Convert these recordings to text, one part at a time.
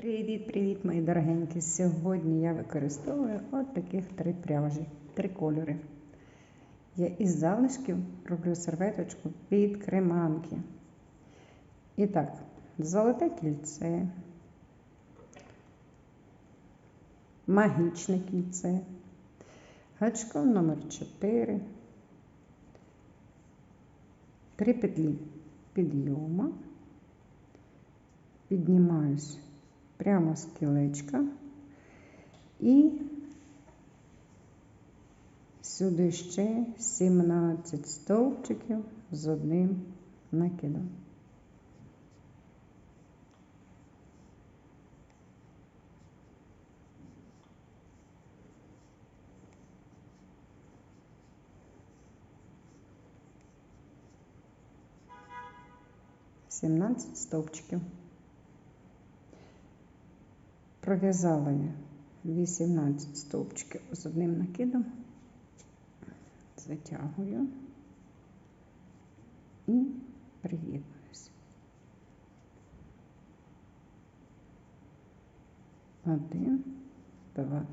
Привіт-привіт, мої дорогенькі! Сьогодні я використовую от таких три пряжі, три кольори. Я із залишків роблю серветочку під креманки. І так, золоте кільце, магічне кільце, гачком номер 4 три петлі підйома, піднімаюсь прямо з кілечка і сюди ще 17 стовпчиків з одним накидом. Сімнадцять стовпчиків. Пров'язала я 18 стовпчиків з одним накидом, затягую і приєднуюся. Один, два,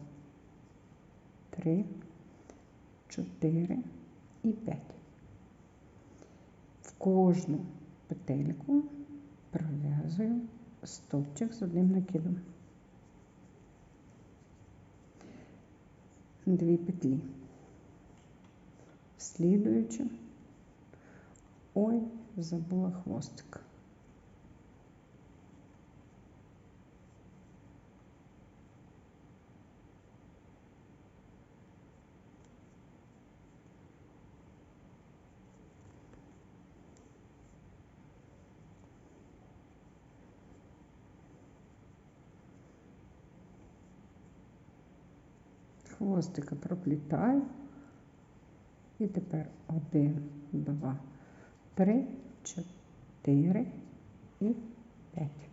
три, чотири і п'ять. В кожну петельку пров'язую стовпчик з одним накидом. Дві петлі. Слідуючи, ой, забула хвостик. Хвостика проплітаю. І тепер один, два, три, чотири і п'ять.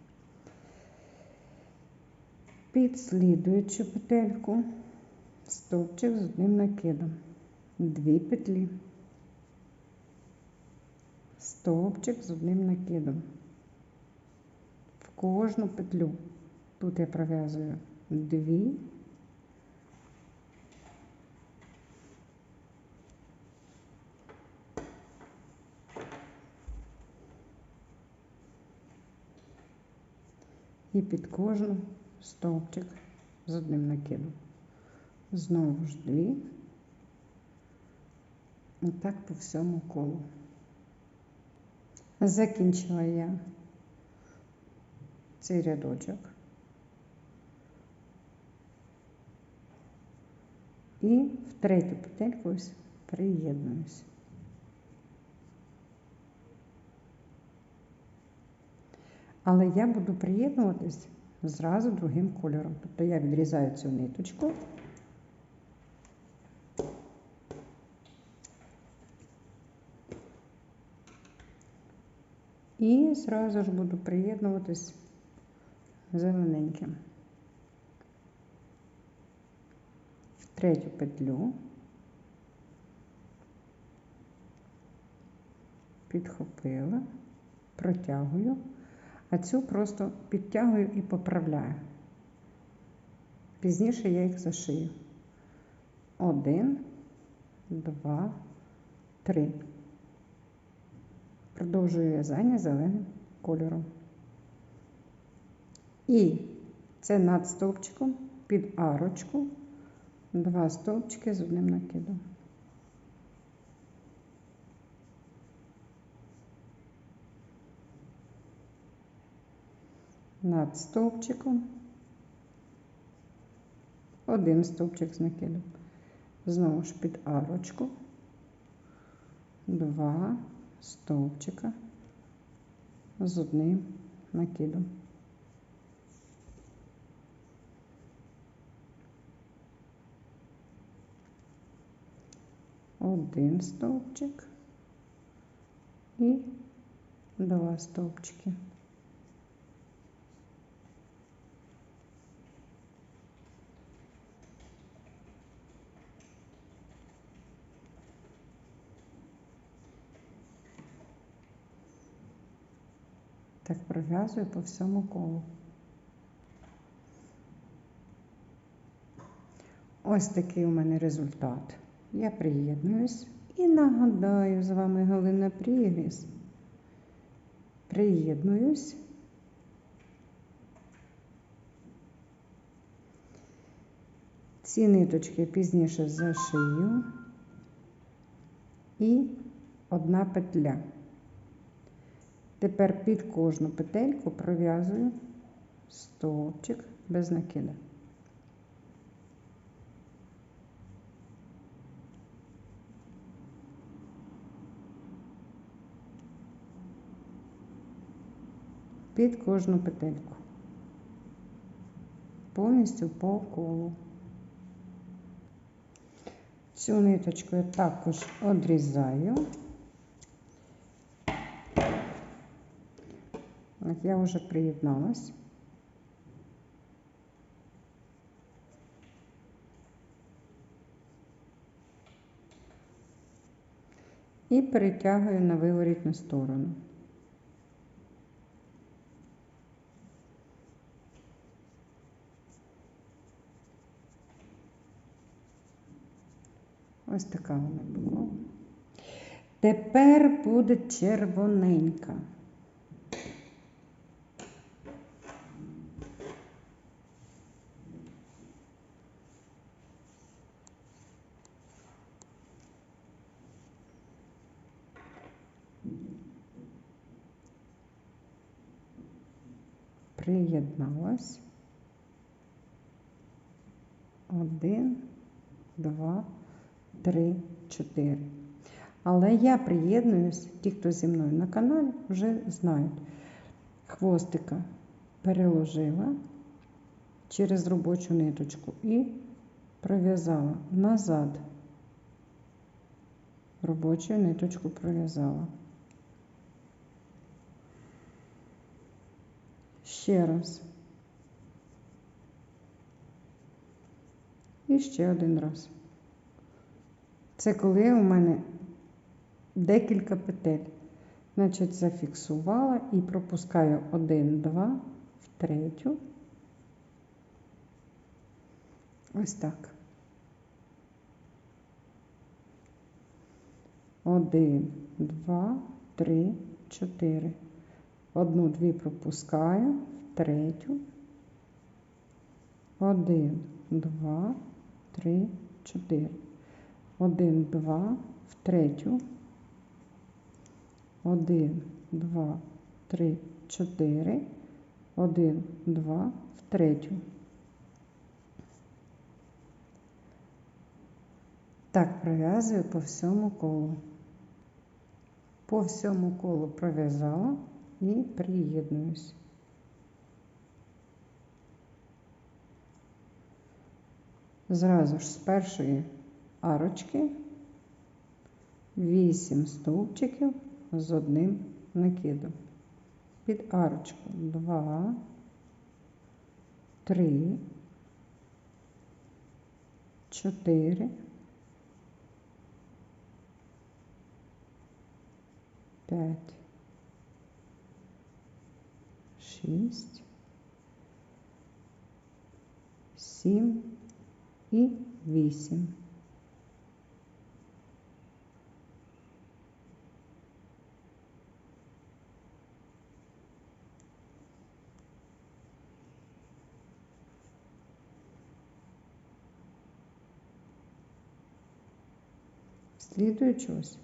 Під слідуючу петельку стовпчик з одним накидом. Дві петлі, стовпчик з одним накидом. В кожну петлю. Тут я пров'язую дві і під кожну стовпчик з одним накидом. Знову ж дві. І так по всьому колу. Закінчила я цей рядочок. І в третю петельку приєднуюсь. Але я буду приєднуватись зразу другим кольором. Тобто я відрізаю цю ниточку. І зразу ж буду приєднуватись зелененьким. В третю петлю підхопила, протягую а цю просто підтягую і поправляю. Пізніше я їх зашию. Один, два, три. Продовжую в'язання зеленим кольором. І це над стовпчиком під арочку, два стовпчики з одним накидом. Над стовпчиком, один стовпчик з накидом. Знову ж під арочку, два стовпчика з одним накидом. Один стовпчик і два стовпчики. пров'язую по всьому колу. Ось такий у мене результат. Я приєднуюсь і нагадаю з вами Галина Прігріс. Приєднуюсь. Ці ниточки пізніше зашию і одна петля. Тепер під кожну петельку пров'язую стовпчик без накида. Під кожну петельку. Повністю по колу. Цю ниточку я також одрізаю. Я вже приєдналась. І перетягую на виворітну сторону. Ось така вона була. Тепер буде червоненька. Приєдналась. Один, два, три, чотири. Але я приєднуюсь, ті, хто зі мною на каналі, вже знають. Хвостика переложила через робочу ниточку і пров'язала назад. Робочу ниточку пров'язала. ще раз. І ще один раз. Це коли у мене декілька петель. Значить, зафіксувала і пропускаю 1, 2, в третю. Ось так. 1, 2, 3, 4. Одну-дві пропускаю, третю. Один, два, три, чотири. Один, два, в третю. Один, два, три, чотири. Один, два, в третю. Так, пров'язую по всьому колу. По всьому колу пров'язала і приєднуюсь. Зразу ж з першої арочки 8 стовпчиків з одним накидом. Під арочку 2, 3, 4, 5, 6, 7 і 8. Слідуючи ось,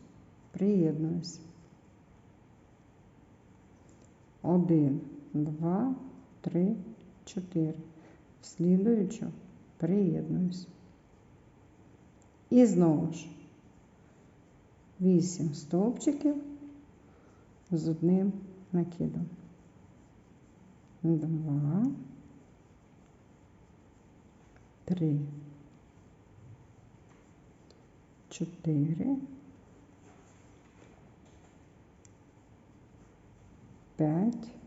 приєднуюсь. Один, два, три, чотири. Слідуючу приєднуюсь. І знову ж вісім стовпчиків з одним накидом. Два, три, чотири, п'ять,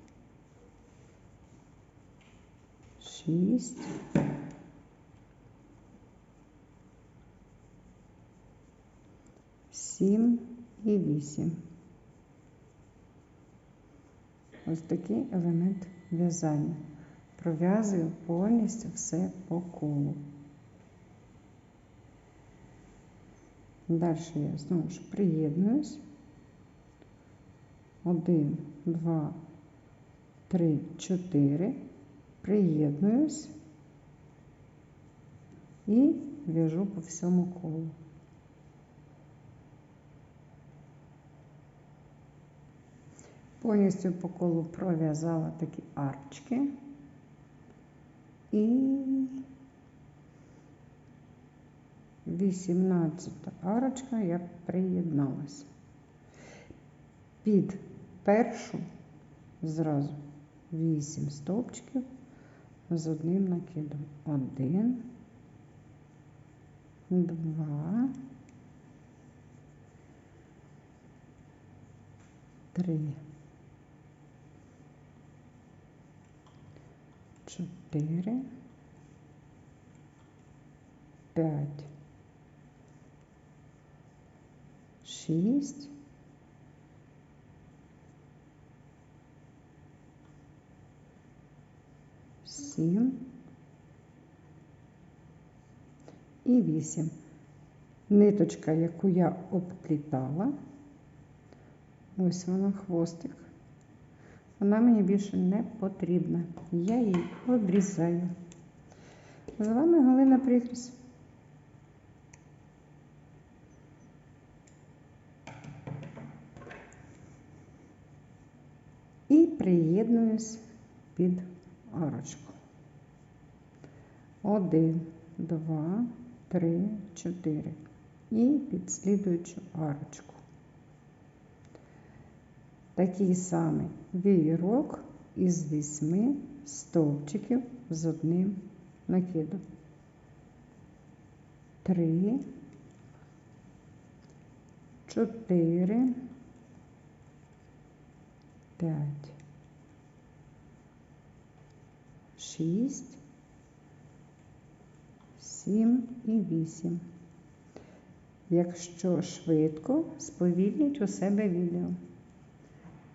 шість, сім і вісім. Ось такий елемент в'язання. Пров'язую повністю все по колу. Далі я знову ж приєднуюсь. Один, два, три, чотири. Приєднуюсь і в'яжу по всьому колу. Повністю по колу пров'язала такі арчки і 18 арочка я приєдналася. Під першу зразу 8 стовпчиків з одним накидом. Один, два, три. чотири, п'ять, шість, сім і вісім. Ниточка, яку я обплітала, ось вона хвостик. Вона мені більше не потрібна. Я її обрізаю. З вами Галина Прихріс. І приєднуюсь під арочку. Один, два, три, чотири. І під слідуючу арочку такий самий віїрок із вісьми стовпчиків з одним накидом. Три, чотири, п'ять, шість, сім і вісім. Якщо швидко, сповільніть у себе відео.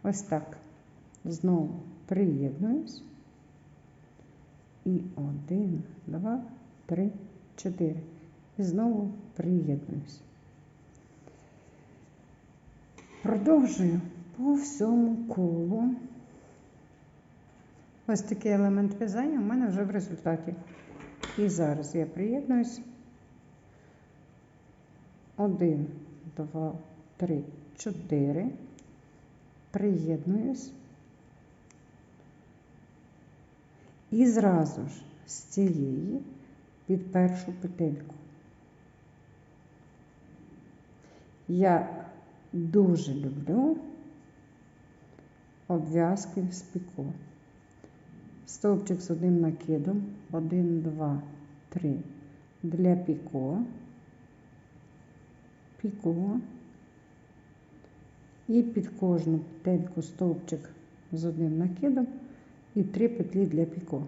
Ось так. Знову приєднуюсь. І один, два, три, чотири. І знову приєднуюсь. Продовжую по всьому колу. Ось такий елемент в'язання у мене вже в результаті. І зараз я приєднуюсь. Один, два, три, чотири приєднуюсь і зразу ж з цієї під першу петельку. Я дуже люблю обв'язки з піко. Стовпчик з одним накидом, один, два, три для піко, піко. І під кожну петельку стовпчик з одним накидом і три петлі для піко.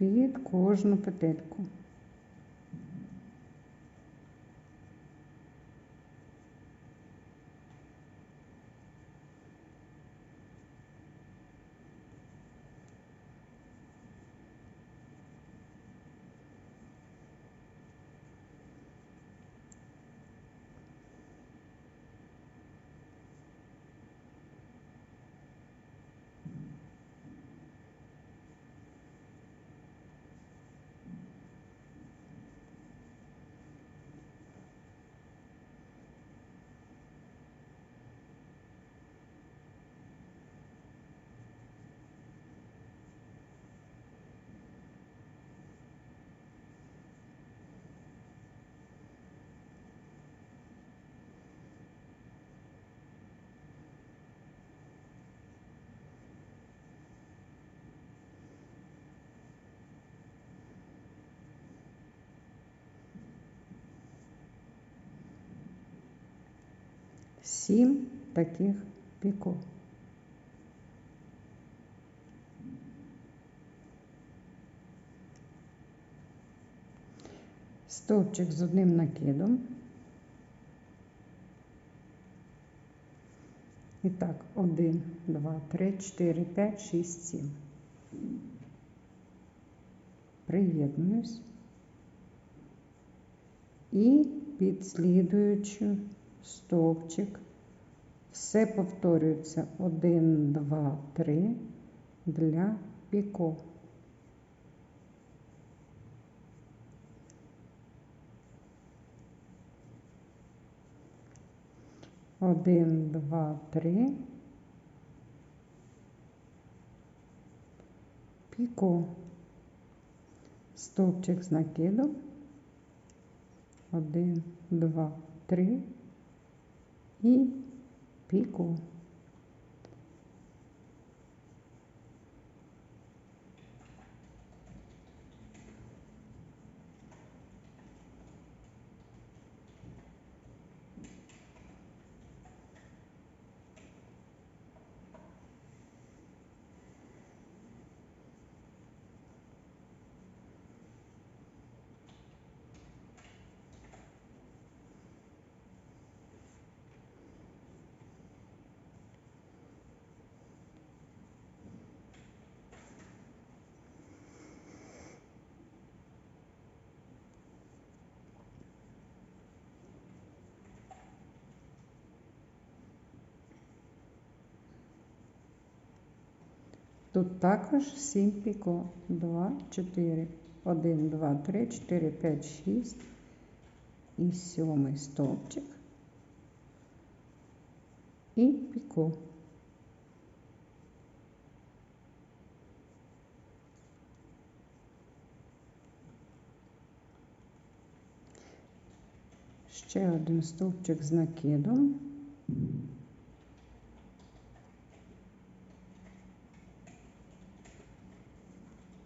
Під кожну петельку. 7 таких піко. Стовпчик з одним накидом. І так, 1, 2, 3, 4, 5, 6, 7. Приєднуюсь. І під слідуючий стовпчик. Все повторюється 1, 2, 3 для піко. Один, два, три. Піко. Стовпчик з накидом. Один, два, три. І піко. Тут також 7 піко. 2, 4, 1, 2, 3, 4, 5, 6 і сьомий стовпчик. І піко. Ще один стовпчик з накидом.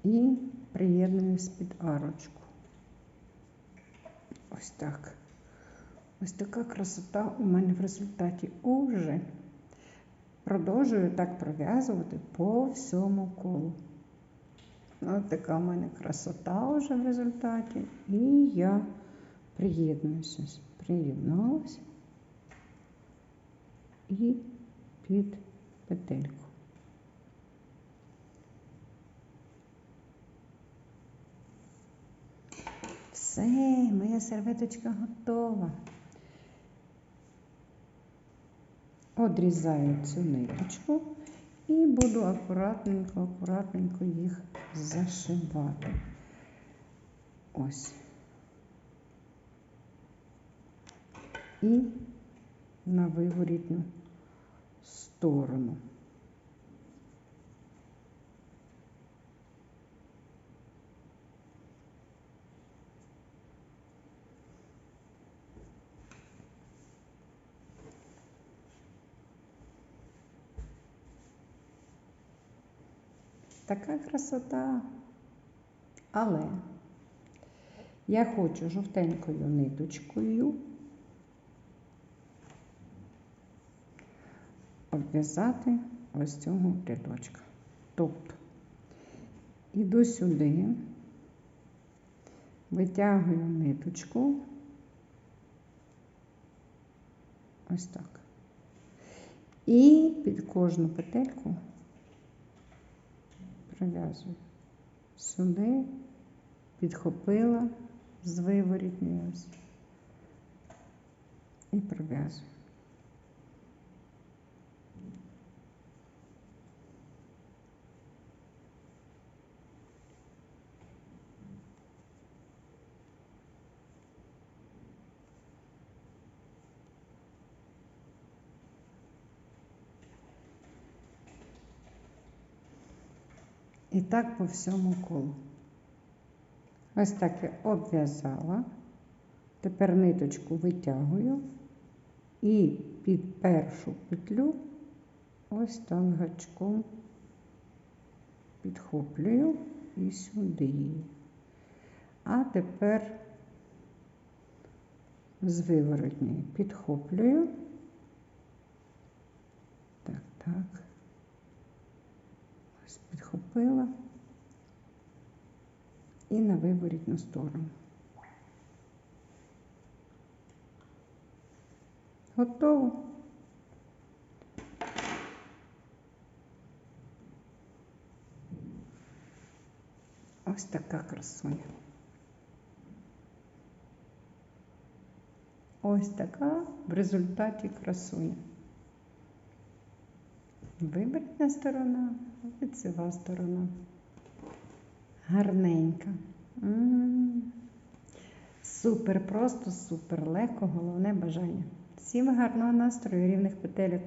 І приєднуюсь під арочку. Ось так. Ось така красота у мене в результаті уже. Продовжую так пров'язувати по всьому колу. Ось така у мене красота вже в результаті. І я приєднуюся. Приєдналася і під петельку. Все, моя серветочка готова. Одрізаю цю ниточку і буду акуратненько, акуратненько їх зашивати. Ось. І на виворітну сторону. Така красота. Але я хочу жовтенькою ниточкою обв'язати ось цього рядочка. Тобто іду сюди, витягую ниточку, ось так. І під кожну петельку прив'язую. Сюди підхопила з і прив'язую. І так по всьому колу. Ось так я обв'язала. Тепер ниточку витягую і під першу петлю ось так гачком підхоплюю і сюди. А тепер з виворотньої підхоплюю Так. Ось підхопила. І на виворітну сторону. Готово. Ось така красуня. Ось така в результаті красуня. Вибрітна сторона, лицева сторона. Гарненька. М. Супер, просто супер легко, головне бажання. Всім гарного настрою, рівних петельок.